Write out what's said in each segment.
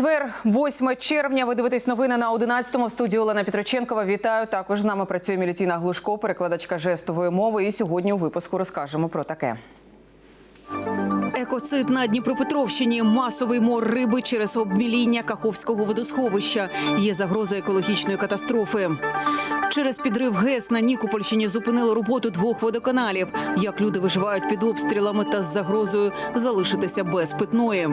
Четвер, 8 червня. Ви дивитесь новини на 11-му в студії Олена Петроченкова. Вітаю. Також з нами працює Мілітіна Глушко, перекладачка жестової мови. І сьогодні у випуску розкажемо про таке. Екоцид на Дніпропетровщині. Масовий мор риби через обміління Каховського водосховища. Є загроза екологічної катастрофи. Через підрив ГЕС на Нікопольщині зупинили роботу двох водоканалів. Як люди виживають під обстрілами та з загрозою залишитися без питної.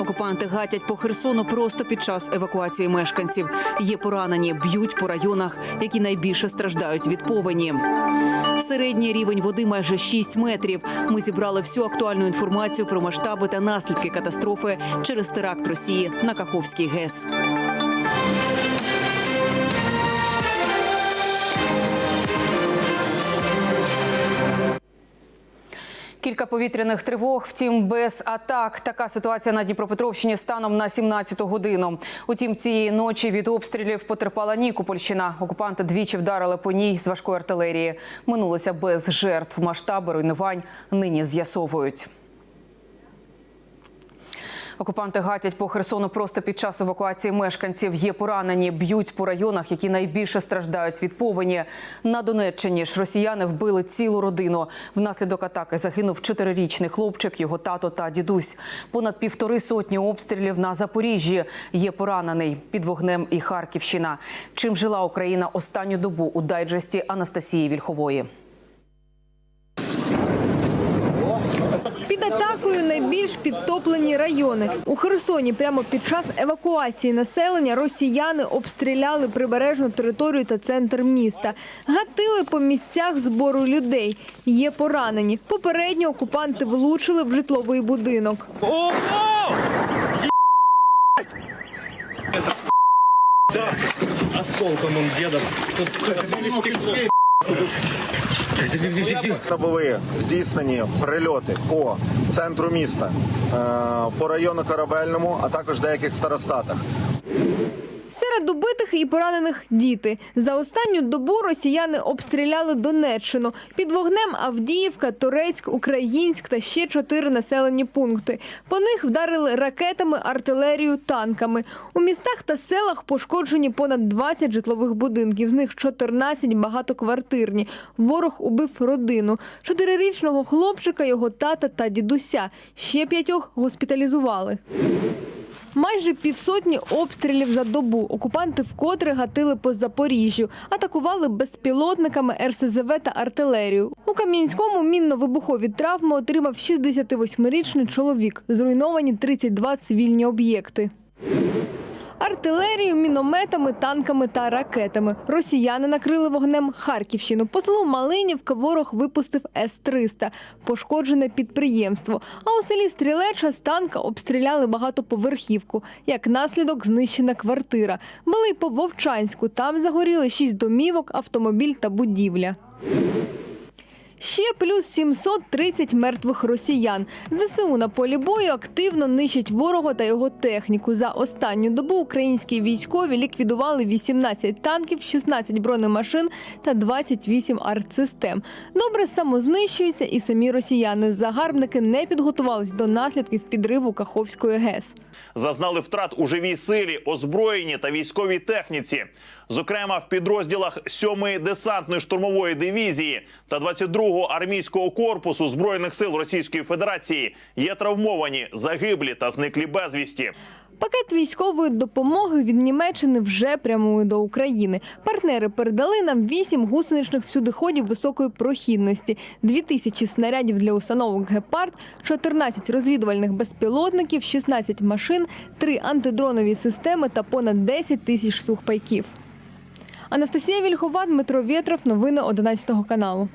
Окупанти гатять по Херсону просто під час евакуації мешканців. Є поранені, б'ють по районах, які найбільше страждають від повені. Середній рівень води майже 6 метрів. Ми зібрали всю актуальну інформацію про масштаби та наслідки катастрофи через теракт Росії на Каховський ГЕС. Кілька повітряних тривог, втім, без атак. Така ситуація на Дніпропетровщині станом на 17-ту годину. Утім, цієї ночі від обстрілів потерпала Нікопольщина. Окупанти двічі вдарили по ній з важкої артилерії. Минулося без жертв. Масштаби руйнувань нині з'ясовують. Окупанти гатять по Херсону просто під час евакуації мешканців. Є поранені, б'ють по районах, які найбільше страждають від повені. На Донеччині ж росіяни вбили цілу родину. Внаслідок атаки загинув чотирирічний хлопчик, його тато та дідусь. Понад півтори сотні обстрілів на Запоріжжі. Є поранений під вогнем і Харківщина. Чим жила Україна останню добу у дайджесті Анастасії Вільхової. Під атакою найбільш підтоплені райони. У Херсоні прямо під час евакуації населення росіяни обстріляли прибережну територію та центр міста. Гатили по місцях збору людей. Є поранені. Попередньо окупанти влучили в житловий будинок. осколком он деда. Були здійснені прильоти по центру міста, е, по району Корабельному, а також деяких старостатах. Серед убитих і поранених діти. За останню добу росіяни обстріляли Донеччину. Під вогнем Авдіївка, Торецьк, Українськ та ще чотири населені пункти. По них вдарили ракетами, артилерію, танками. У містах та селах пошкоджені понад 20 житлових будинків, з них 14 багатоквартирні. Ворог убив родину. Чотирирічного хлопчика, його тата та дідуся. Ще п'ятьох госпіталізували. Майже півсотні обстрілів за добу. Окупанти вкотре гатили по Запоріжжю, атакували безпілотниками РСЗВ та артилерію. У Кам'янському мінно-вибухові травми отримав 68-річний чоловік. Зруйновані 32 цивільні об'єкти. Артилерію, мінометами, танками та ракетами. Росіяни накрили вогнем Харківщину. По селу Малинівка ворог випустив С-300. Пошкоджене підприємство. А у селі Стрілеча з танка обстріляли багатоповерхівку. Як наслідок знищена квартира. Були й по Вовчанську. Там загоріли шість домівок, автомобіль та будівля. Ще плюс 730 мертвих росіян. ЗСУ на полі бою активно нищать ворога та його техніку. За останню добу українські військові ліквідували 18 танків, 16 бронемашин та 28 артсистем. Добре самознищуються і самі росіяни. Загарбники не підготувались до наслідків підриву Каховської ГЕС. зазнали втрат у живій силі, озброєнні та військовій техніці. Зокрема, в підрозділах 7-ї десантної штурмової дивізії та 22-го армійського корпусу збройних сил Російської Федерації є травмовані, загиблі та зниклі безвісті. Пакет військової допомоги від Німеччини вже прямує до України. Партнери передали нам 8 гусеничних всюдиходів високої прохідності, 2 тисячі снарядів для установок «Гепард», 14 розвідувальних безпілотників, 16 машин, 3 антидронові системи та понад 10 тисяч сухпайків. Анастасія Вільхова, Дмитро Вєтров. Новини 11 каналу.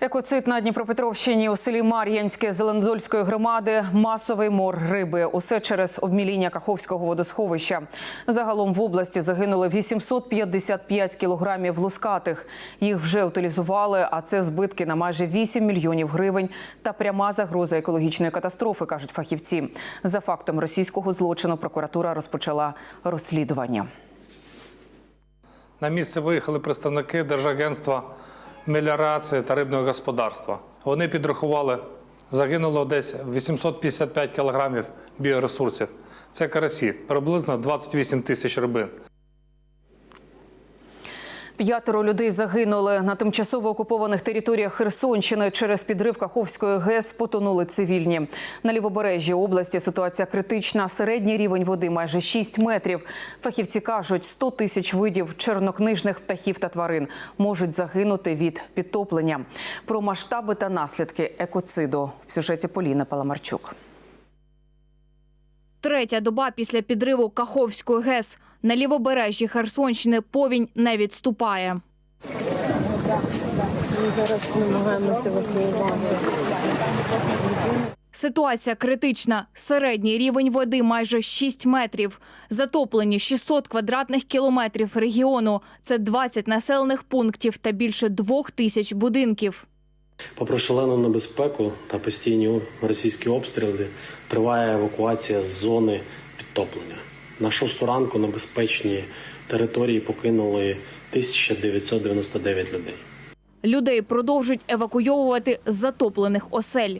Екоцид на Дніпропетровщині у селі Мар'янське Зеленодольської громади масовий мор риби. Усе через обміління Каховського водосховища. Загалом в області загинули 855 кілограмів лускатих. Їх вже утилізували, а це збитки на майже 8 мільйонів гривень та пряма загроза екологічної катастрофи, кажуть фахівці. За фактом російського злочину прокуратура розпочала розслідування. На місце виїхали представники Держагентства меліорації та рибного господарства. Вони підрахували, загинуло десь 855 кілограмів біоресурсів. Це карасі, приблизно 28 тисяч рибин. П'ятеро людей загинули на тимчасово окупованих територіях Херсонщини. Через підрив Каховської ГЕС потонули цивільні. На лівобережжі області ситуація критична. Середній рівень води майже 6 метрів. Фахівці кажуть, 100 тисяч видів чорнокнижних птахів та тварин можуть загинути від підтоплення. Про масштаби та наслідки екоциду в сюжеті Поліни Паламарчук. Третя доба після підриву Каховської ГЕС. На лівобережжі Херсонщини повінь не відступає. Ситуація критична. Середній рівень води майже 6 метрів. Затоплені 600 квадратних кілометрів регіону. Це 20 населених пунктів та більше двох тисяч будинків. Попри шалену небезпеку та постійні російські обстріли, триває евакуація з зони підтоплення. На шосту ранку на безпечній території покинули 1999 людей. Людей продовжують евакуйовувати з затоплених осель.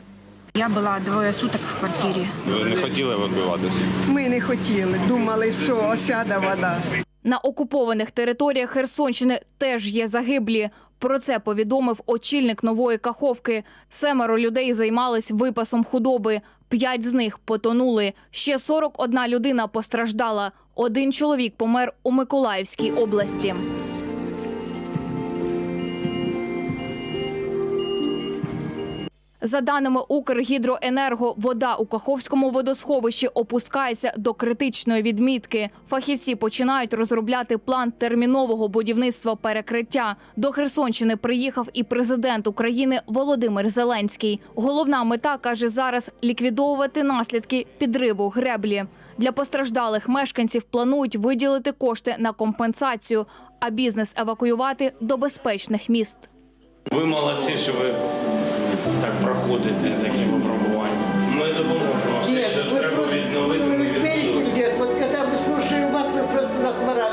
Я була двоє суток в квартирі. Ви не хотіли евакуюватися? Ми не хотіли, думали, що осяде вода. На окупованих територіях Херсонщини теж є загиблі. Про це повідомив очільник нової Каховки. Семеро людей займались випасом худоби. П'ять з них потонули. Ще 41 людина постраждала. Один чоловік помер у Миколаївській області. За даними Укргідроенерго, вода у Каховському водосховищі опускається до критичної відмітки. Фахівці починають розробляти план термінового будівництва перекриття. До Херсонщини приїхав і президент України Володимир Зеленський. Головна мета каже зараз ліквідовувати наслідки підриву греблі. Для постраждалих мешканців планують виділити кошти на компенсацію, а бізнес евакуювати до безпечних міст. Ви молодці, що ви так проходите такі випробування. Ми допоможемо. Все, що треба відновити, ми вас, просто нас морально.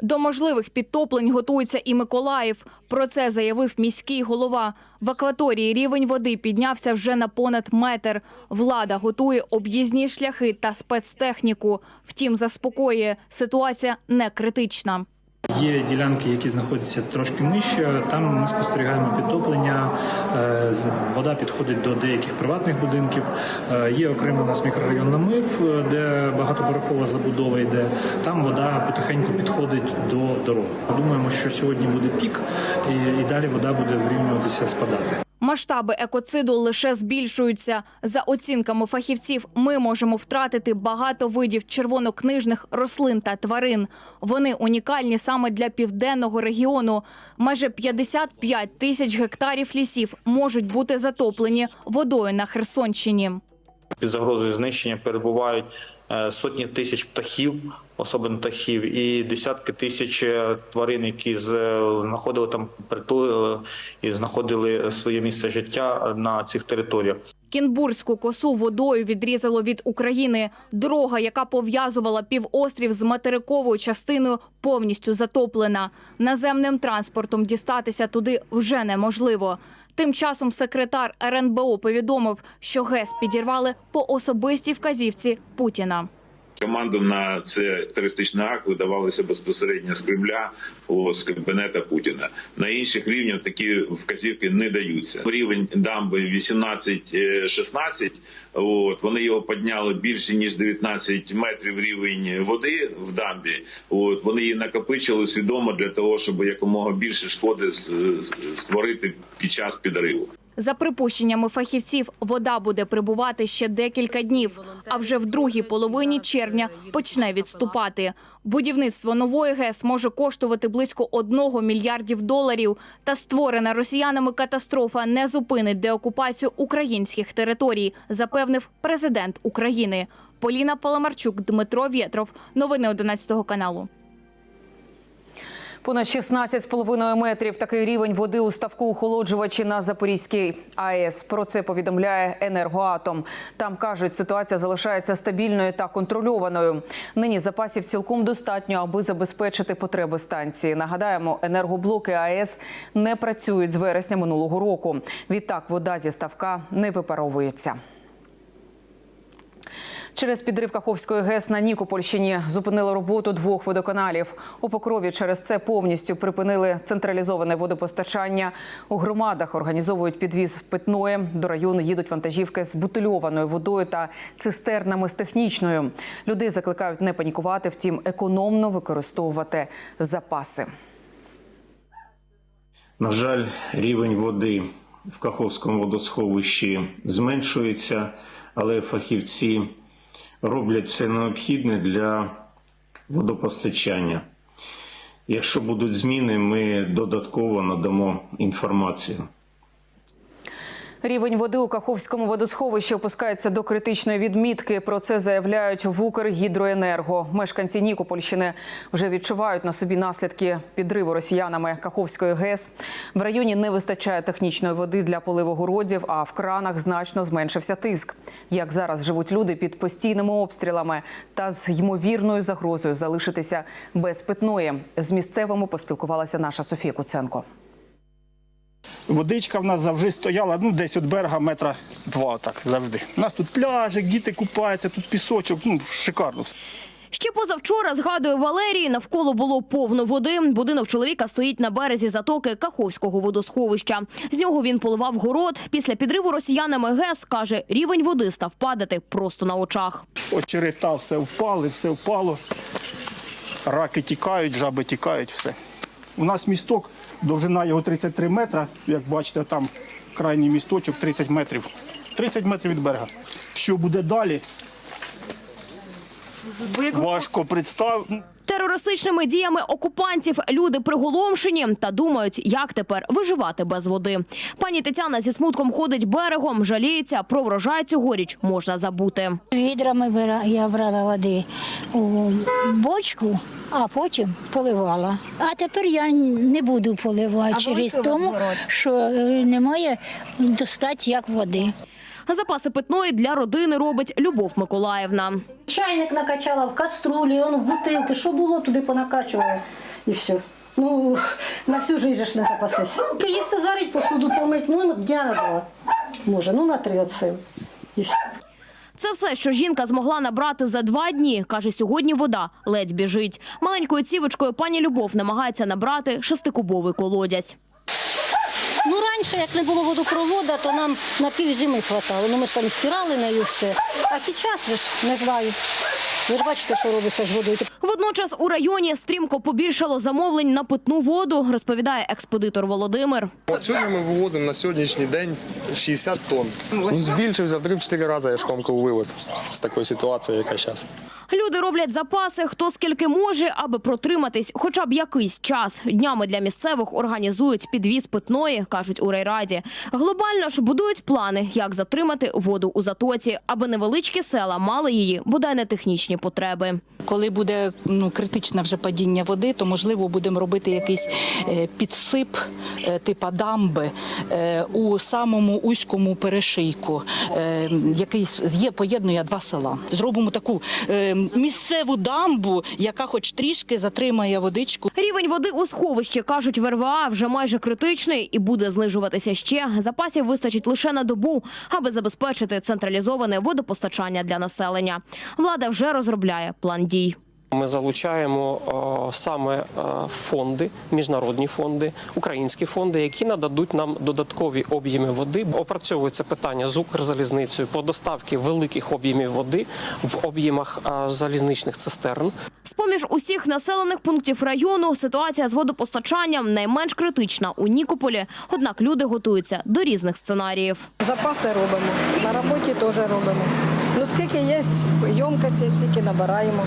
До можливих підтоплень готується і Миколаїв. Про це заявив міський голова. В акваторії рівень води піднявся вже на понад метр. Влада готує об'їзні шляхи та спецтехніку. Втім, заспокоює, ситуація не критична. Є ділянки, які знаходяться трошки нижче. Там ми спостерігаємо підтоплення. е, Вода підходить до деяких приватних будинків. Е, Є окремо у нас мікрорайон Намив, е, де багатоповерхова забудова йде. Там вода потихеньку підходить до дорог. Думаємо, що сьогодні буде пік, і, далі вода буде врівнюватися, спадати. Масштаби екоциду лише збільшуються. За оцінками фахівців, ми можемо втратити багато видів червонокнижних рослин та тварин. Вони унікальні саме для південного регіону. Майже 55 тисяч гектарів лісів можуть бути затоплені водою на Херсонщині. Під загрозою знищення перебувають е, сотні тисяч птахів, особливо птахів, і десятки тисяч е, тварин, які е, знаходили там притул е, і знаходили своє місце життя на цих територіях. Кінбурзьку косу водою відрізало від України. Дорога, яка пов'язувала півострів з материковою частиною, повністю затоплена. Наземним транспортом дістатися туди вже неможливо. Тим часом секретар РНБО повідомив, що ГЕС підірвали по особистій вказівці Путіна. Команду на це терористичний акт видавалися безпосередньо з Кремля з кабінета Путіна. На інших рівнях такі вказівки не даються. Рівень дамби 18-16, От вони його підняли більше ніж 19 метрів рівень води в дамбі. От вони її накопичили свідомо для того, щоб якомога більше шкоди створити під час підриву. За припущеннями фахівців, вода буде прибувати ще декілька днів, а вже в другій половині червня почне відступати. Будівництво нової ГЕС може коштувати близько одного мільярдів доларів. Та створена росіянами катастрофа не зупинить деокупацію українських територій, запевнив президент України. Поліна Паламарчук, Дмитро Вєтров. Новини 11 каналу. Понад 16,5 метрів такий рівень води у ставку охолоджувачі на Запорізькій АЕС. Про це повідомляє енергоатом. Там кажуть, ситуація залишається стабільною та контрольованою. Нині запасів цілком достатньо, аби забезпечити потреби станції. Нагадаємо, енергоблоки АЕС не працюють з вересня минулого року. Відтак вода зі ставка не випаровується. Через підрив Каховської ГЕС на Нікопольщині зупинили роботу двох водоканалів. У Покрові через це повністю припинили централізоване водопостачання. У громадах організовують підвіз питної. До району їдуть вантажівки з бутильованою водою та цистернами з технічною. Людей закликають не панікувати, втім економно використовувати запаси. На жаль, рівень води в Каховському водосховищі зменшується, але фахівці роблять все необхідне для водопостачання. Якщо будуть зміни, ми додатково надамо інформацію. Рівень води у Каховському водосховищі опускається до критичної відмітки. Про це заявляють в Укргідроенерго. Мешканці Нікопольщини вже відчувають на собі наслідки підриву росіянами Каховської ГЕС. В районі не вистачає технічної води для поливу городів, а в кранах значно зменшився тиск. Як зараз живуть люди під постійними обстрілами та з ймовірною загрозою залишитися без питної. З місцевими поспілкувалася наша Софія Куценко. Водичка в нас завжди стояла, ну десь від берега метра два, так завжди. У нас тут пляжик, діти купаються, тут пісочок, ну шикарно. Ще позавчора, згадує Валерій, навколо було повно води. Будинок чоловіка стоїть на березі затоки Каховського водосховища. З нього він поливав город. Після підриву росіянами ГЕС, каже, рівень води став падати просто на очах. Очерета все впали, все впало. Раки тікають, жаби тікають, все. У нас місток, довжина його 33 метра. Як бачите, там крайній місточок 30 метрів. 30 метрів від берега. Що буде далі? Важко представити. Терористичними діями окупантів люди приголомшені та думають, як тепер виживати без води. Пані Тетяна зі смутком ходить берегом, жаліється, про врожай цьогоріч можна забути. Відрами я брала води у бочку, а потім поливала. А тепер я не буду поливати через тому, що е, немає достати як води. Запаси питної для родини робить Любов Миколаївна. Чайник накачала в каструлі, он в бутилки, що було, туди понакачувала і все. Ну, на всю життя ж не запасись. Їсти зварить, посуду помить, ну, дня на два. Може, ну на три от сил. І все. Це все, що жінка змогла набрати за два дні. Каже, сьогодні вода ледь біжить. Маленькою цівочкою пані Любов намагається набрати шестикубовий колодязь. Раніше, як не було водопроводу, то нам на пів зими хватало. Ну, ми ж там стирали нею все. А зараз ж не знаю. Ви ж бачите, що робиться з водою. Водночас у районі стрімко побільшало замовлень на питну воду, розповідає експедитор Володимир. От сьогодні ми вивозимо на сьогоднішній день 60 тонн. Він збільшився в 3-4 рази, я ж вивез з такої ситуації, яка зараз. Люди роблять запаси, хто скільки може, аби протриматись хоча б якийсь час. Днями для місцевих організують підвіз питної, кажуть у райраді. Глобально ж будують плани, як затримати воду у затоці, аби невеличкі села мали її, бодай не технічні потреби. Коли буде ну, критичне вже падіння води, то можливо будемо робити якийсь е, підсип е, типа дамби е, у самому узькому перешийку, який є, поєднує два села. Зробимо таку місцеву дамбу, яка хоч трішки затримає водичку. Рівень води у сховищі, кажуть в РВА, вже майже критичний і буде знижуватися ще. Запасів вистачить лише на добу, аби забезпечити централізоване водопостачання для населення. Влада вже розробляє план дій. Ми залучаємо е, саме е, фонди, міжнародні фонди, українські фонди, які нададуть нам додаткові об'єми води. Опрацьовується питання з Укрзалізницею по доставці великих об'ємів води в об'ємах е, залізничних цистерн. З-поміж усіх населених пунктів району ситуація з водопостачанням найменш критична у Нікополі. Однак люди готуються до різних сценаріїв. Запаси робимо, на роботі теж робимо. Ну скільки є ємкості, скільки набираємо.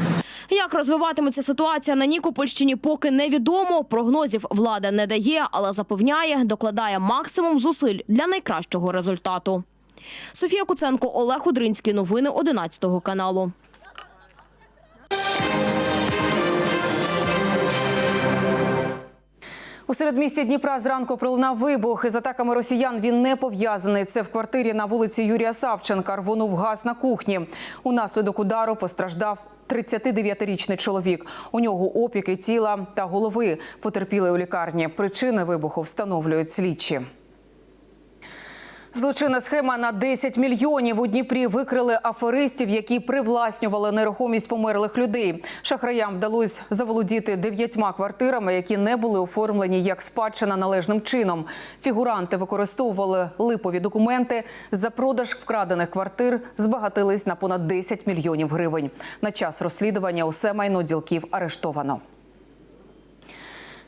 Як розвиватиметься ситуація на Нікопольщині, поки невідомо. Прогнозів влада не дає, але запевняє, докладає максимум зусиль для найкращого результату. Софія Куценко, Олег Удринський. Новини 11 каналу. У середмісті Дніпра зранку пролунав вибух. Із атаками росіян він не пов'язаний. Це в квартирі на вулиці Юрія Савченка. Рвонув газ на кухні. Унаслідок удару постраждав 39-річний чоловік. У нього опіки тіла та голови потерпіли у лікарні. Причини вибуху встановлюють слідчі. Злочинна схема на 10 мільйонів у Дніпрі викрили аферистів, які привласнювали нерухомість померлих людей. Шахраям вдалося заволодіти дев'ятьма квартирами, які не були оформлені як спадщина належним чином. Фігуранти використовували липові документи. За продаж вкрадених квартир збагатились на понад 10 мільйонів гривень. На час розслідування усе майно ділків арештовано.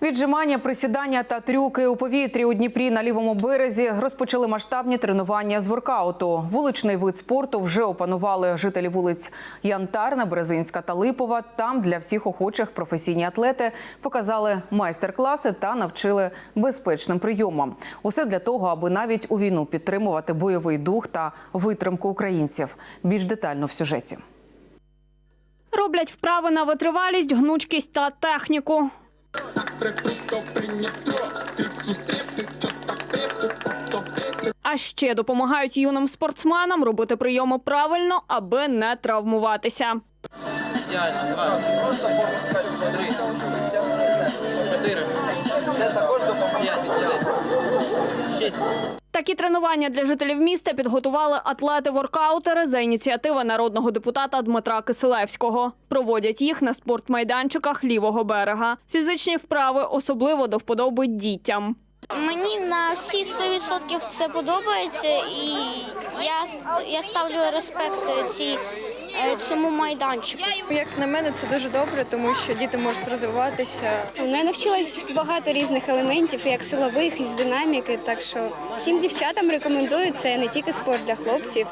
Віджимання, присідання та трюки у повітрі у Дніпрі на лівому березі розпочали масштабні тренування з воркауту. Вуличний вид спорту вже опанували жителі вулиць Янтарна, Березинська та Липова. Там для всіх охочих професійні атлети показали майстер-класи та навчили безпечним прийомам. Усе для того, аби навіть у війну підтримувати бойовий дух та витримку українців. Більш детально в сюжеті. Роблять вправи на витривалість, гнучкість та техніку. А ще допомагають юним спортсменам робити прийоми правильно, аби не травмуватися. Ідеально. Два. Три. Чотири. Це Шість. Такі тренування для жителів міста підготували атлети-воркаутери за ініціативи народного депутата Дмитра Киселевського. Проводять їх на спортмайданчиках лівого берега. Фізичні вправи особливо до вподоби дітям. Мені на всі 100% це подобається, і я, я ставлю респект цій, цьому майданчику. Як на мене, це дуже добре, тому що діти можуть розвиватися. Ну, я навчилась багато різних елементів, як силових, і з динаміки. Так що всім дівчатам рекомендую це не тільки спорт для хлопців.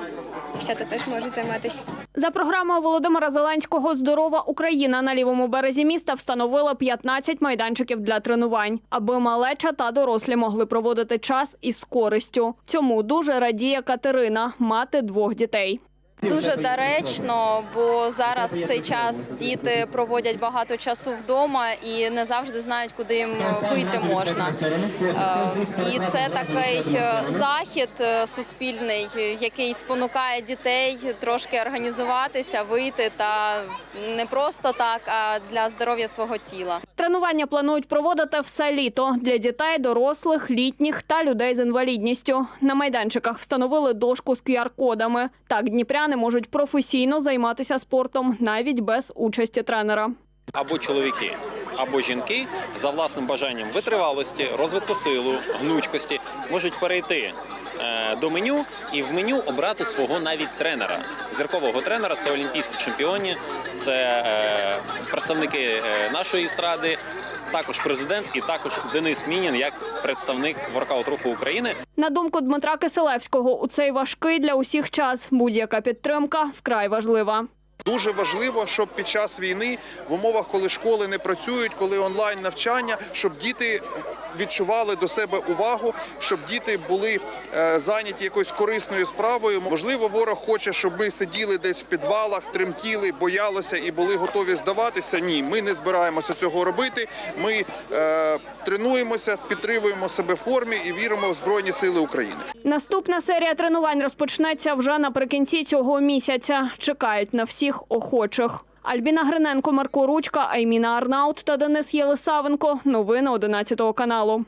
Дівчата теж можуть займатися. За програмою Володимира Зеленського Здорова Україна на лівому березі міста встановила 15 майданчиків для тренувань, аби малеча та дорослі могли проводити час із користю. Цьому дуже радіє Катерина, мати двох дітей. Дуже доречно, бо зараз в цей час діти проводять багато часу вдома і не завжди знають, куди їм вийти можна. Е, І це такий е, захід е, суспільний, який спонукає дітей трошки організуватися, вийти та не просто так, а для здоров'я свого тіла. Тренування планують проводити все літо для дітей, дорослих, літніх та людей з інвалідністю. На майданчиках встановили дошку з QR-кодами. Так дніпряни можуть професійно займатися спортом навіть без участі тренера. або чоловіки, або жінки за власним бажанням витривалості, розвитку силу, гнучкості можуть перейти до меню і в меню обрати свого навіть тренера. Зіркового тренера це олімпійські чемпіони, це е, представники е, нашої естради, також президент і також Денис Мінін як представник воркаут руху України. На думку Дмитра Киселевського, у цей важкий для усіх час будь-яка підтримка вкрай важлива. Дуже важливо, щоб під час війни, в умовах, коли школи не працюють, коли онлайн навчання, щоб діти відчували до себе увагу, щоб діти були е, зайняті якоюсь корисною справою. Можливо, ворог хоче, щоб ми сиділи десь в підвалах, тремтіли, боялися і були готові здаватися. Ні, ми не збираємося цього робити. Ми е, тренуємося, підтримуємо себе в формі і віримо в Збройні Сили України. Наступна серія тренувань розпочнеться вже наприкінці цього місяця. Чекають на всіх охочих. Альбіна Гриненко, Марко Ручка, Айміна Арнаут та Денис Єлисавенко. Новини 11 каналу.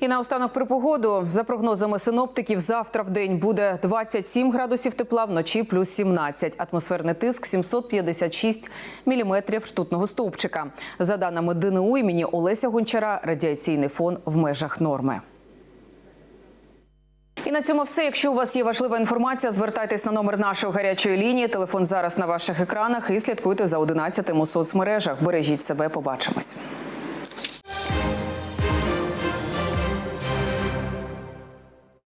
І наостанок про погоду. За прогнозами синоптиків, завтра в день буде 27 градусів тепла, вночі плюс 17. Атмосферний тиск 756 міліметрів ртутного стовпчика. За даними ДНУ імені Олеся Гончара, радіаційний фон в межах норми. І на цьому все. Якщо у вас є важлива інформація, звертайтесь на номер нашої гарячої лінії. Телефон зараз на ваших екранах і слідкуйте за 11 у соцмережах. Бережіть себе, побачимось.